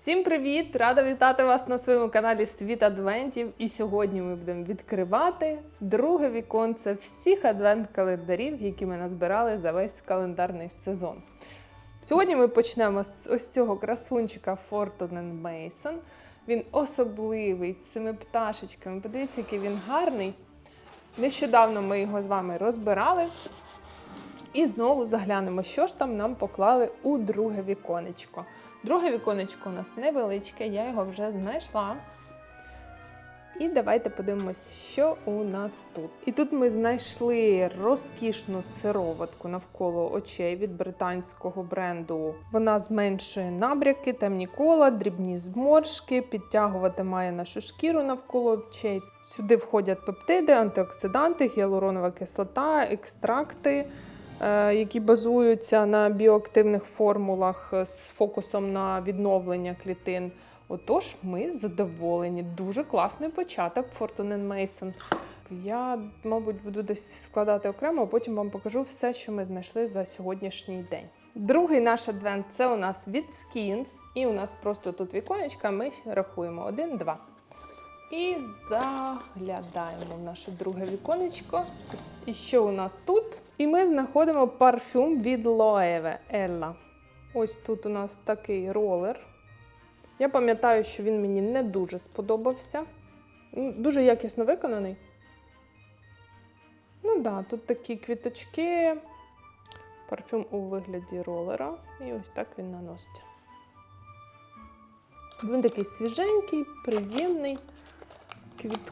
Всім привіт! Рада вітати вас на своєму каналі Світ Адвентів. І сьогодні ми будемо відкривати друге віконце всіх адвент-календарів, які ми назбирали за весь календарний сезон. Сьогодні ми почнемо з ось цього красунчика Fortune Mason. Він особливий з цими пташечками. Подивіться, який він гарний. Нещодавно ми його з вами розбирали. І знову заглянемо, що ж там нам поклали у друге віконечко. Друге віконечко у нас невеличке, я його вже знайшла. І давайте подивимось, що у нас тут. І тут ми знайшли розкішну сироватку навколо очей від британського бренду. Вона зменшує набряки, темні кола, дрібні зморшки, підтягувати має нашу шкіру навколо очей. Сюди входять пептиди, антиоксиданти, гіалуронова кислота, екстракти які базуються на біоактивних формулах е, з фокусом на відновлення клітин. Отож, ми задоволені. Дуже класний початок Fortune Mason. Я, мабуть, буду десь складати окремо, а потім вам покажу все, що ми знайшли за сьогоднішній день. Другий наш адвент це у нас від Skins, і у нас просто тут віконечка, ми рахуємо один, два. І заглядаємо в наше друге віконечко. І що у нас тут? І ми знаходимо парфюм від Loewe Ella. Ось тут у нас такий ролер. Я пам'ятаю, що він мені не дуже сподобався. Дуже якісно виконаний. Ну так, да, тут такі квіточки. Парфюм у вигляді ролера. І ось так він наноситься. Він такий свіженький, приємний,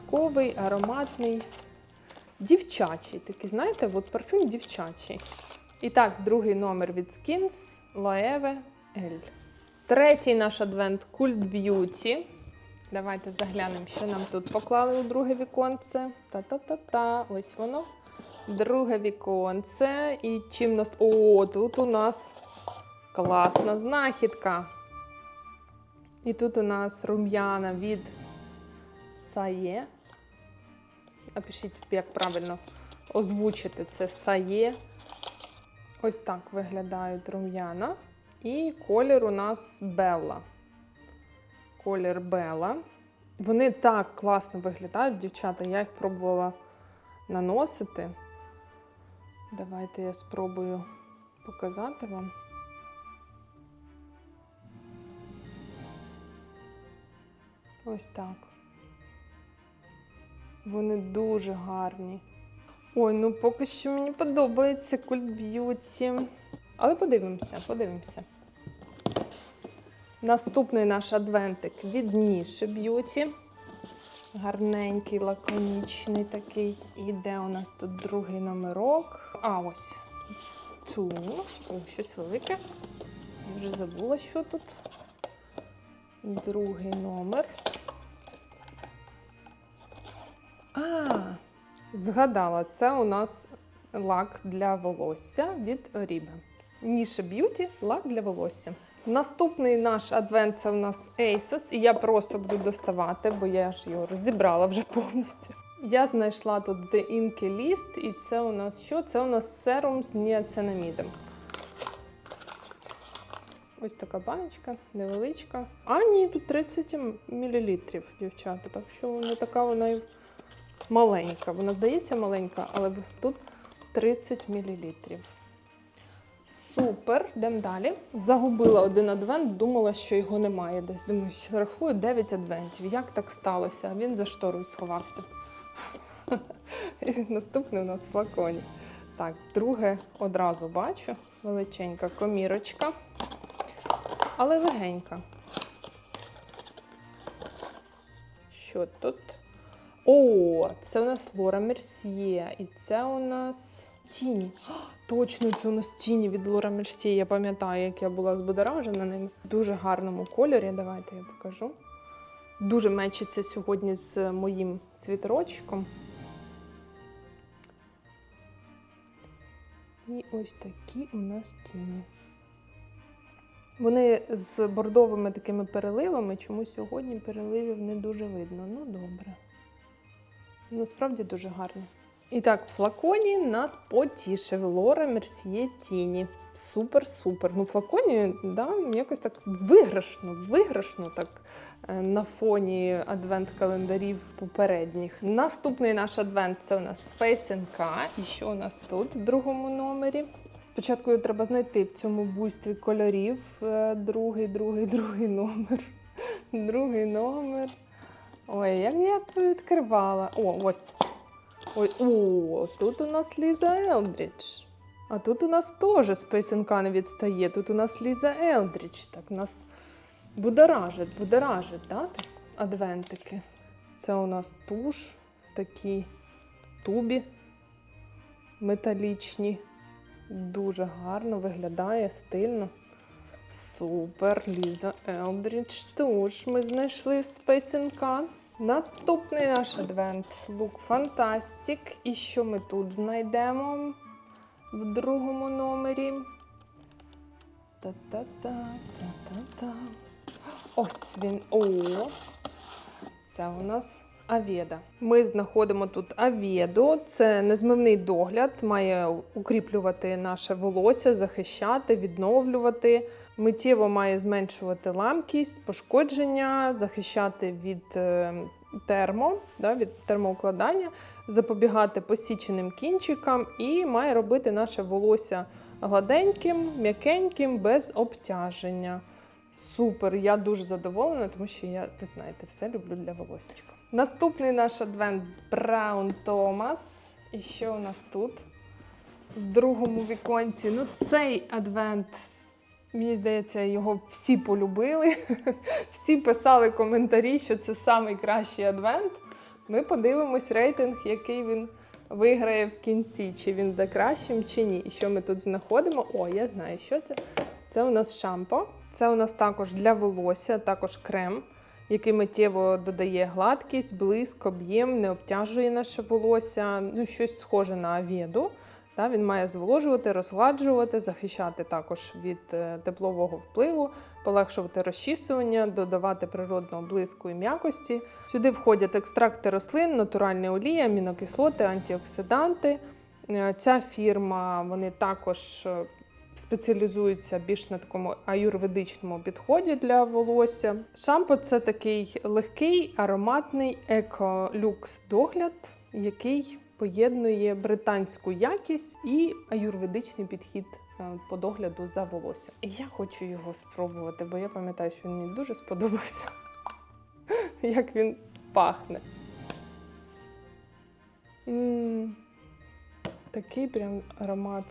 квітковий, ароматний, дівчачий. Такий, знаєте, от парфюм дівчачий. І так, другий номер від Skins Loewe L. Третій наш адвент Cult Beauty. Давайте заглянемо, що нам тут поклали у друге віконце. Та-та-та-та, ось воно. Друге віконце. І чим нас. О, тут у нас класна знахідка. І тут у нас рум'яна від Сає. Напишіть, як правильно озвучити це Сає. Ось так виглядають рум'яна. І колір у нас Белла. Колір Белла. Вони так класно виглядають, дівчата. Я їх пробувала наносити. Давайте я спробую показати вам. Ось так. Вони дуже гарні. Ой, ну поки що мені подобається культ б'юті. Але подивимося, подивимося. Наступний наш адвентик від Ніші Б'юті. Гарненький, лаконічний такий. І де у нас тут другий номерок? А, ось. Ту. О, щось велике. Я вже забула, що тут. Другий номер. А, згадала, це у нас лак для волосся від Oribe. Ніше Б'юті лак для волосся. Наступний наш адвент це у нас Aces, і я просто буду доставати, бо я ж його розібрала вже повністю. Я знайшла тут The Inky List, і це у нас що? Це у нас серум з ніацинамідом. Ось така баночка, невеличка. А, ні, тут 30 мл, дівчата. Так що не така вона і маленька. Вона здається маленька, але тут 30 мл. Супер, йдемо далі. Загубила один адвент, думала, що його немає десь. Думаю, що рахую 9 адвентів. Як так сталося? Він за шторою сховався. Наступний у нас в флаконі. Так, друге одразу бачу. Величенька комірочка, але легенька. Що тут? О, це у нас Лора Мерсьє. І це у нас тіні. Точно, це у нас тіні від Лора Мерсьє. Я пам'ятаю, як я була збудоражена ними. В дуже гарному кольорі. Давайте я покажу. Дуже мечиться сьогодні з моїм світерочком. І ось такі у нас тіні. Вони з бордовими такими переливами, чому сьогодні переливів не дуже видно. Ну, добре. Насправді дуже гарні. І так, в флаконі нас потішив Лора Мерсьє Тіні. Супер-супер. Ну, флаконі да, якось так виграшно, виграшно так е, на фоні адвент-календарів попередніх. Наступний наш адвент це у нас Space І що у нас тут в другому номері? Спочатку треба знайти в цьому буйстві кольорів. Е, Другий, другий, другий номер. Другий номер. Ой, як я відкривала. О, ось. Ой, о, тут у нас Ліза Елдрідж. А тут у нас теж Спейсенка не відстає. Тут у нас Ліза Елдрідж. Так нас будоражить, будоражить, да? так? Адвентики. Це у нас туш в такій тубі металічній. Дуже гарно виглядає, стильно. Супер, Ліза Елдрідж. Туш ми знайшли в. Наступний наш адвент Лук Фантастик. І що ми тут знайдемо в другому номері? Та-та-та, та-та-та. Ось він. О! Це у нас Авєда. Ми знаходимо тут Авєду. Це незмивний догляд, має укріплювати наше волосся, захищати, відновлювати. Миттєво має зменшувати ламкість, пошкодження, захищати від е, термо, да, від термоукладання, запобігати посіченим кінчикам і має робити наше волосся гладеньким, м'якеньким, без обтяження. Супер, я дуже задоволена, тому що я, ви знаєте, все люблю для волосечка. Наступний наш адвент Браун Томас. І що у нас тут? В другому віконці. Ну, цей адвент, мені здається, його всі полюбили. Всі писали коментарі, що це найкращий адвент. Ми подивимось рейтинг, який він виграє в кінці, чи він буде кращим, чи ні. І що ми тут знаходимо? О, я знаю, що це. Це у нас шампо. Це у нас також для волосся, також крем, який миттєво додає гладкість, блиск, об'єм, не обтяжує наше волосся. Ну, щось схоже на авєду. Та, він має зволожувати, розгладжувати, захищати також від е, теплового впливу, полегшувати розчісування, додавати природного блиску і м'якості. Сюди входять екстракти рослин, натуральні олії, амінокислоти, антиоксиданти. Е, Ця фірма вони також е, спеціалізуються більш на такому аюрведичному підході для волосся. Шампо це такий легкий, ароматний еко-люкс догляд, який поєднує британську якість і аюрведичний підхід е, по догляду за волоссям. І я хочу його спробувати, бо я пам'ятаю, що він мені дуже сподобався. Як він пахне. М, Такий прям аромат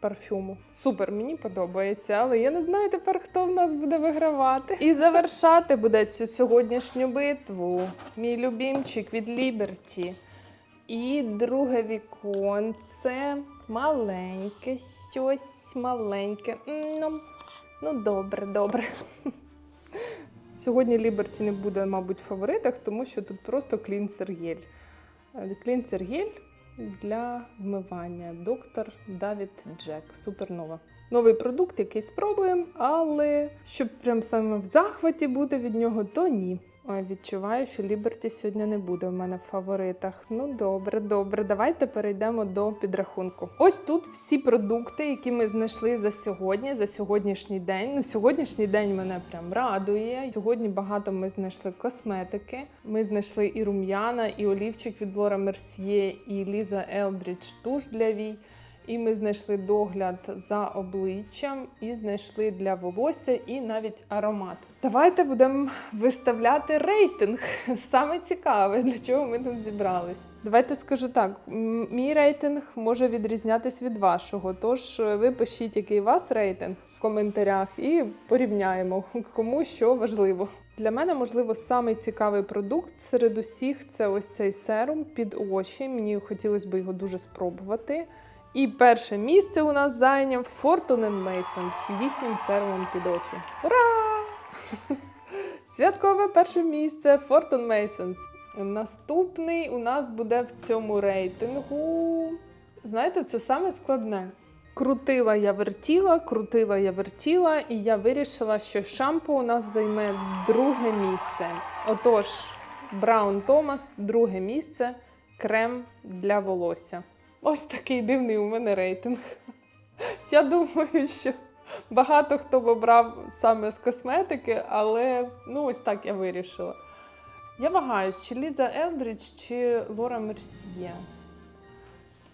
парфюму. Супер, мені подобається, але я не знаю тепер, хто в нас буде вигравати. І завершати буде цю сьогоднішню битву. Мій любімчик від Liberty. І друге віконце маленьке, щось маленьке. Ну, ну добре, добре. Сьогодні Liberty не буде, мабуть, в фаворитах, тому що тут просто клінсер гель. Для вмивання. Доктор Давід Джек. Супернова. Новий продукт, який спробуємо, але щоб прям саме в захваті бути від нього, то ні. Ой, відчуваю, що Ліберті сьогодні не буде в мене в фаворитах. Ну добре, добре, давайте перейдемо до підрахунку. Ось тут всі продукти, які ми знайшли за сьогодні, за сьогоднішній день. Ну, сьогоднішній день мене прям радує. Сьогодні багато ми знайшли косметики. Ми знайшли і рум'яна, і олівчик від Лора Мерсьє, і Ліза Елдрідж туш для вій. І ми знайшли догляд за обличчям, і знайшли для волосся, і навіть аромат. Давайте будемо виставляти рейтинг. Саме цікаве, для чого ми тут зібрались. Давайте скажу так: мій рейтинг може відрізнятись від вашого. Тож е, ви пишіть, який у вас рейтинг в коментарях, і порівняємо, кому що важливо. Для мене, можливо, самий цікавий продукт серед усіх це ось цей серум під очі. Мені хотілося б його дуже спробувати. І перше місце у нас зайняв Fortune Mason з їхнім сервом під очі. Ура! Святкове перше місце Fortune Masons. Наступний у нас буде в цьому рейтингу. Знаєте, це саме складне. Крутила я вертіла, крутила я вертіла, і я вирішила, що шампу у нас займе друге місце. Отож, Браун Томас, друге місце. крем для волосся. Ось такий дивний у мене рейтинг. Я думаю, що багато хто б обрав саме з косметики, але ну ось так я вирішила. Я вагаюсь, чи Ліза Елдрідж, чи Лора Мерсьє.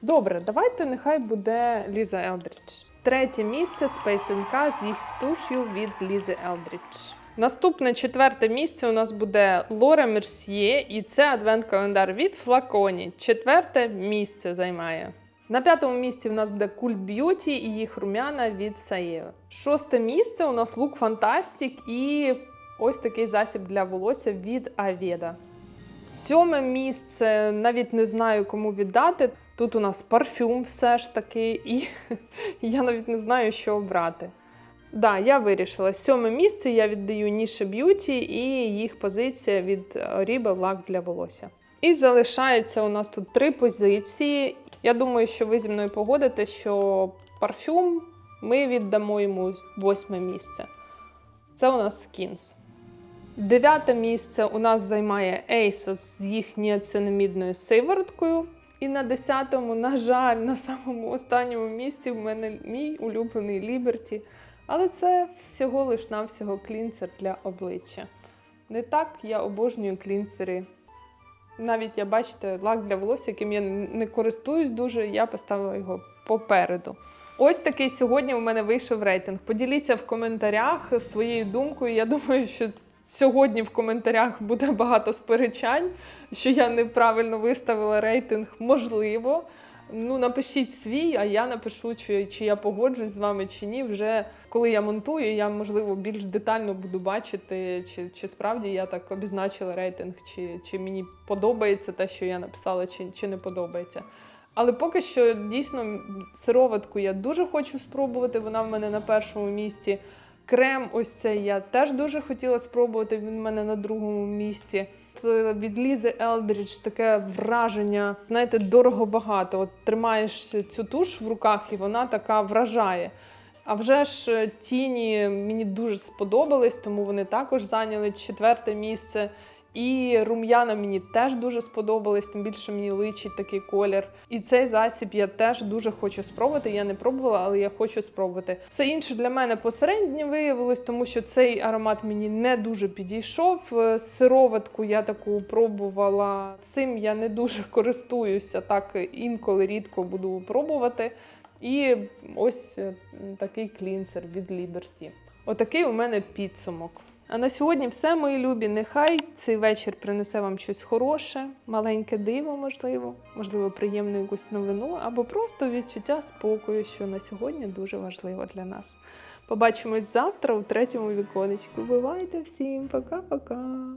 Добре, давайте нехай буде Ліза Елдрідж. Третє місце Space NK з їх туш'ю від Лізи Елдрідж. Наступне четверте місце у нас буде Лора Мерсьє, і це адвент-календар від Флаконі. Четверте місце займає. На п'ятому місці у нас буде Cult Beauty і їх румяна від Саєва. Шосте місце у нас Look Fantastic і ось такий засіб для волосся від Aveda. Сьоме місце навіть не знаю, кому віддати. Тут у нас парфюм все ж таки, і я навіть не знаю, що обрати. Да, я вирішила. Сьоме місце я віддаю Ніше Б'юті і їх позиція від Oribe лак для волосся. І залишається у нас тут три позиції. Я думаю, що ви зі мною погодите, що парфюм ми віддамо йому восьме місце. Це у нас Skins. Дев'яте місце у нас займає Asos з їх ніацинамідною сивороткою. І на десятому, на жаль, на самому останньому місці в мене мій улюблений Liberty. Але це всього лиш навсього клінцер для обличчя. Не так я обожнюю клінцери. Навіть я бачите, лак для волосся, яким я не користуюсь дуже, я поставила його попереду. Ось такий сьогодні у мене вийшов рейтинг. Поділіться в коментарях своєю думкою. Я думаю, що сьогодні в коментарях буде багато сперечань, що я неправильно виставила рейтинг. Можливо. Ну, напишіть свій, а я напишу, чи, чи я погоджуюсь з вами чи ні. Вже коли я монтую, я можливо більш детально буду бачити, чи, чи справді я так обізначила рейтинг, чи, чи мені подобається те, що я написала, чи, чи не подобається. Але поки що дійсно сироватку я дуже хочу спробувати. Вона в мене на першому місці. Крем, ось цей я теж дуже хотіла спробувати. Він в мене на другому місці. Це від Лізи Елдріч таке враження, знаєте, дорого багато. От тримаєш цю туш в руках, і вона така вражає. А вже ж тіні мені дуже сподобались, тому вони також зайняли четверте місце. І рум'яна мені теж дуже сподобались, тим більше мені личить такий колір. І цей засіб я теж дуже хочу спробувати. Я не пробувала, але я хочу спробувати. Все інше для мене посередньо виявилось, тому що цей аромат мені не дуже підійшов. Е, Сироватку я таку пробувала. Цим я не дуже користуюся, так інколи рідко буду пробувати. І ось е, такий клінсер від Liberty. Отакий у мене підсумок. А на сьогодні все, мої любі. Нехай цей вечір принесе вам щось хороше, маленьке диво, можливо, можливо, приємну якусь новину, або просто відчуття спокою, що на сьогодні дуже важливо для нас. Побачимось завтра у третьому віконечку. Бувайте всім, пока-пока!